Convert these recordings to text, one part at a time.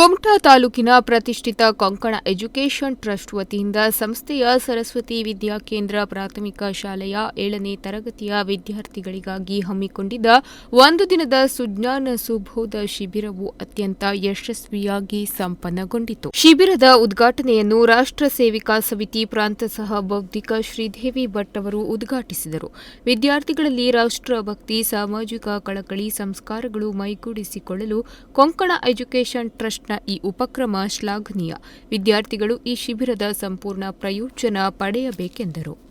ಕುಮಟಾ ತಾಲೂಕಿನ ಪ್ರತಿಷ್ಠಿತ Konkan education trust ವತಿಯಿಂದ ಸಂಸ್ಥೆಯ ಸರಸ್ವತಿ ವಿದ್ಯಾಕೇಂದ್ರ ಪ್ರಾಥಮಿಕ ಶಾಲೆಯ ಏಳನೇ ತರಗತಿಯ ವಿದ್ಯಾರ್ಥಿಗಳಿಗಾಗಿ ಹಮ್ಮಿಕೊಂಡಿದ್ದ ಒಂದು ದಿನದ ಸುಜ್ಞಾನ ಸುಬೋಧ ಶಿಬಿರವು ಅತ್ಯಂತ ಯಶಸ್ವಿಯಾಗಿ ಸಂಪನ್ನಗೊಂಡಿತು. ಶಿಬಿರದ ಉದ್ಘಾಟನೆಯನ್ನು ರಾಷ್ಟ್ರ ಸೇವಿಕಾ ಸಮಿತಿ ಪ್ರಾಂತ ಸಹ ಬೌದ್ಧಿಕ ಶ್ರೀದೇವಿ ಭಟ್ ಅವರು ಉದ್ಘಾಟಿಸಿದರು. ವಿದ್ಯಾರ್ಥಿಗಳಲ್ಲಿ ರಾಷ್ಟ್ರಭಕ್ತಿ ಸಾಮಾಜಿಕ ಕಳಕಳಿ, ಸಂಸ್ಕಾರಗಳು ಮೈಗೂಡಿಸಿಕೊಳ್ಳಲು ಕೊಂಕಣ ಎಜುಕೇಷನ್ ಈ ಉಪಕ್ರಮ ಶ್ಲಾಘನೀಯ. ವಿದ್ಯಾರ್ಥಿಗಳು ಈ ಶಿಬಿರದ ಸಂಪೂರ್ಣ ಪ್ರಯೋಜನ ಪಡೆಯಬೇಕೆಂದರು.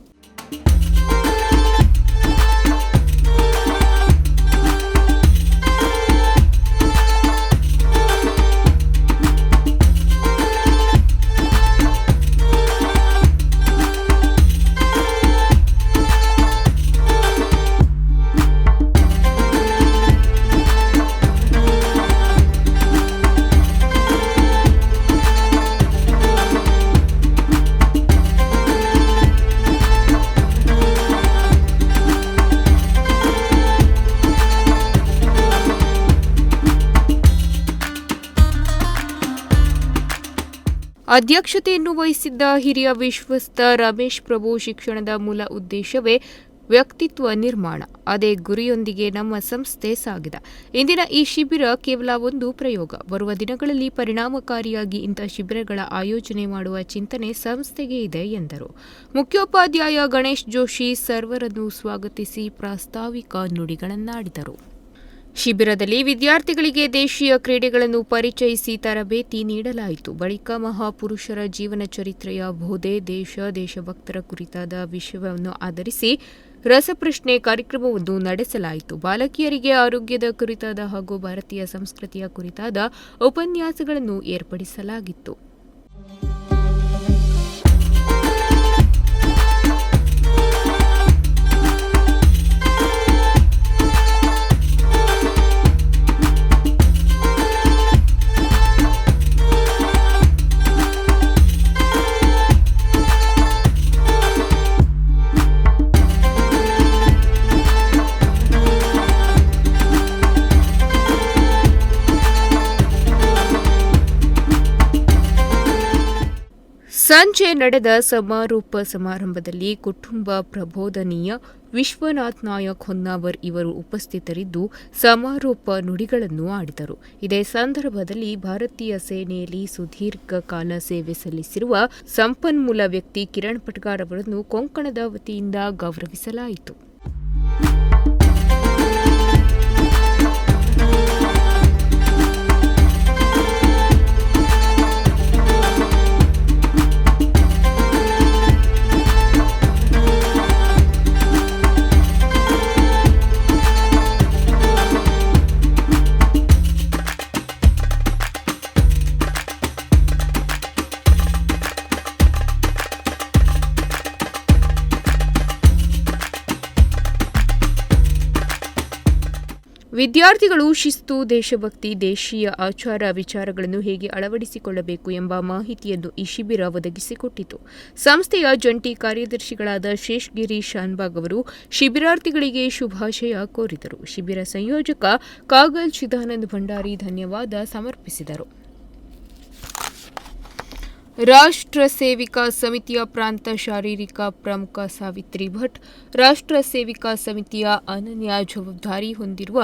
ಅಧ್ಯಕ್ಷತೆಯನ್ನು ವಹಿಸಿದ್ದ ಹಿರಿಯ ವಿಶ್ವಸ್ಥ ರಮೇಶ್ ಪ್ರಭು ಶಿಕ್ಷಣದ ಮೂಲ ಉದ್ದೇಶವೇ ವ್ಯಕ್ತಿತ್ವ ನಿರ್ಮಾಣ. ಅದೇ ಗುರಿಯೊಂದಿಗೆ ನಮ್ಮ ಸಂಸ್ಥೆ ಸಾಗಿದೆ. ಇಂದಿನ ಈ ಶಿಬಿರ ಕೇವಲ ಒಂದು ಪ್ರಯೋಗ. ಬರುವ ದಿನಗಳಲ್ಲಿ ಪರಿಣಾಮಕಾರಿಯಾಗಿ ಇಂಥ ಶಿಬಿರಗಳ ಆಯೋಜನೆ ಮಾಡುವ ಚಿಂತನೆ ಸಂಸ್ಥೆಗೆ ಇದೆ ಎಂದರು. ಮುಖ್ಯೋಪಾಧ್ಯಾಯ ಗಣೇಶ್ ಜೋಶಿ ಸರ್ವರನ್ನು ಸ್ವಾಗತಿಸಿ ಪ್ರಾಸ್ತಾವಿಕ ನುಡಿಗಳನ್ನಾಡಿದರು. ಶಿಬಿರದಲ್ಲಿ ವಿದ್ಯಾರ್ಥಿಗಳಿಗೆ ದೇಶೀಯ ಕ್ರೀಡೆಗಳನ್ನು ಪರಿಚಯಿಸಿ ತರಬೇತಿ ನೀಡಲಾಯಿತು. ಬಳಿಕ ಮಹಾಪುರುಷರ ಜೀವನ ಚರಿತ್ರೆಯ ಬೋಧೆ ದೇಶ, ದೇಶಭಕ್ತರ ಕುರಿತಾದ ವಿಷಯವನ್ನು ಆಧರಿಸಿ ರಸಪ್ರಶ್ನೆ ಕಾರ್ಯಕ್ರಮವನ್ನು ನಡೆಸಲಾಯಿತು. ಬಾಲಕಿಯರಿಗೆ ಆರೋಗ್ಯದ ಕುರಿತಾದ ಹಾಗೂ ಭಾರತೀಯ ಸಂಸ್ಕೃತಿಯ ಕುರಿತಾದ ಉಪನ್ಯಾಸಗಳನ್ನು ಏರ್ಪಡಿಸಲಾಗಿತ್ತು. ಸಂಜೆ ನಡೆದ ಸಮಾರೋಪ ಸಮಾರಂಭದಲ್ಲಿ ಕುಟುಂಬ ಪ್ರಬೋಧನೀಯ ವಿಶ್ವನಾಥ್ ನಾಯಕ್ ಹೊನ್ನಾವರ್ ಇವರು ಉಪಸ್ಥಿತರಿದ್ದು ಸಮಾರೋಪ ನುಡಿಗಳನ್ನು ಆಡಿದರು. ಇದೇ ಸಂದರ್ಭದಲ್ಲಿ ಭಾರತೀಯ ಸೇನೆಯಲ್ಲಿ ಸುದೀರ್ಘ ಕಾಲ ಸೇವೆ ಸಲ್ಲಿಸಿರುವ ಸಂಪನ್ಮೂಲ ವ್ಯಕ್ತಿ ಕಿರಣ್ ಪಟ್ಗಾರ್ ಅವರನ್ನು ಕೊಂಕಣದ ವತಿಯಿಂದ ಗೌರವಿಸಲಾಯಿತು. ವಿದ್ಯಾರ್ಥಿಗಳು ಶಿಸ್ತು, ದೇಶಭಕ್ತಿ, ದೇಶೀಯ ಆಚಾರ ವಿಚಾರಗಳನ್ನು ಹೇಗೆ ಅಳವಡಿಸಿಕೊಳ್ಳಬೇಕು ಎಂಬ ಮಾಹಿತಿಯನ್ನು ಈ ಶಿಬಿರ ಒದಗಿಸಿಕೊಟ್ಟಿತು. ಸಂಸ್ಥೆಯ ಜಂಟಿ ಕಾರ್ಯದರ್ಶಿಗಳಾದ ಶೇಷ್ಗಿರಿ ಶಾನ್ಬಾಗ್ ಅವರು ಶಿಬಿರಾರ್ಥಿಗಳಿಗೆ ಶುಭಾಶಯ ಕೋರಿದರು. ಶಿಬಿರ ಸಂಯೋಜಕ ಕಾಗಲ್ ಚಿದಾನಂದ್ ಭಂಡಾರಿ ಧನ್ಯವಾದ ಸಮರ್ಪಿಸಿದರು. ರಾಷ್ಟ್ರ ಸೇವಿಕಾ ಸಮಿತಿಯ ಪ್ರಾಂತ ಶಾರೀರಿಕ ಪ್ರಮುಖ ಸಾವಿತ್ರಿ ಭಟ್ ರಾಷ್ಟ್ರ ಸೇವಿಕಾ ಸಮಿತಿಯ ಅನನ್ಯ ಜವಾಬ್ದಾರಿ ಹೊಂದಿರುವ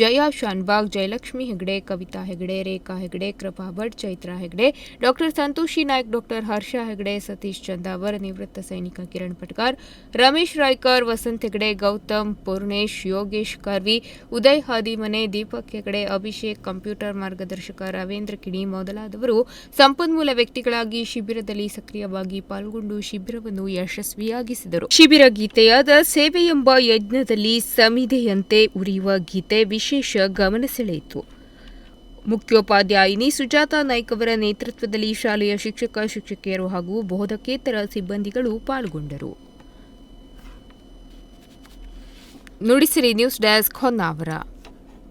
ಜಯಾ ಶಾನ್ಬಾಗ್ ಜಯಲಕ್ಷ್ಮಿ ಹೆಗಡೆ, ಕವಿತಾ ಹೆಗಡೆ, ರೇಖಾ ಹೆಗಡೆ, ಕೃಪಾ ಭಟ್, ಚೈತ್ರಾ ಹೆಗಡೆ, ಡಾಕ್ಟರ್ ಸಂತೋಷಿ ನಾಯ್ಕ್, ಡಾಕ್ಟರ್ ಹರ್ಷ ಹೆಗಡೆ, ಸತೀಶ್ ಚಂದಾವರ್ ನಿವೃತ್ತ ಸೈನಿಕ ಕಿರಣ್ ಪಟ್ಕಾರ್, ರಮೇಶ್ ರಾಯ್ಕರ್, ವಸಂತ್ ಹೆಗಡೆ, ಗೌತಮ್, ಪೂರ್ಣೇಶ್, ಯೋಗೇಶ್ ಕರ್ವಿ, ಉದಯ್ ಹಾದಿಮನೆ, ದೀಪಕ್ ಹೆಗಡೆ, ಅಭಿಷೇಕ್, ಕಂಪ್ಯೂಟರ್ ಮಾರ್ಗದರ್ಶಕ ರವೀಂದ್ರ ಕಿಣಿ ಮೊದಲಾದವರು ಸಂಪನ್ಮೂಲ ವ್ಯಕ್ತಿಗಳಾಗಿ ಶಿಬಿರದಲ್ಲಿ ಸಕ್ರಿಯವಾಗಿ ಪಾಲ್ಗೊಂಡು ಶಿಬಿರವನ್ನು ಯಶಸ್ವಿಯಾಗಿಸಿದರು. ಶಿಬಿರ ಗೀತೆಯಾದ ಸೇವೆ ಎಂಬ ಯಜ್ಞದಲ್ಲಿ ಸಮಿದೆಯಂತೆ ಉರಿಯುವ ಗೀತೆ ವಿಶೇಷ ಗಮನ ಸೆಳೆಯಿತು. ಮುಖ್ಯೋಪಾಧ್ಯಾಯಿನಿ ಸುಜಾತಾ ನಾಯ್ಕ್ ಅವರ ನೇತೃತ್ವದಲ್ಲಿ ಶಾಲೆಯ ಶಿಕ್ಷಕ, ಶಿಕ್ಷಕಿಯರು ಹಾಗೂ ಬೋಧಕೇತರ ಸಿಬ್ಬಂದಿಗಳು ಪಾಲ್ಗೊಂಡರು. Nudisiri news desk Honnavar.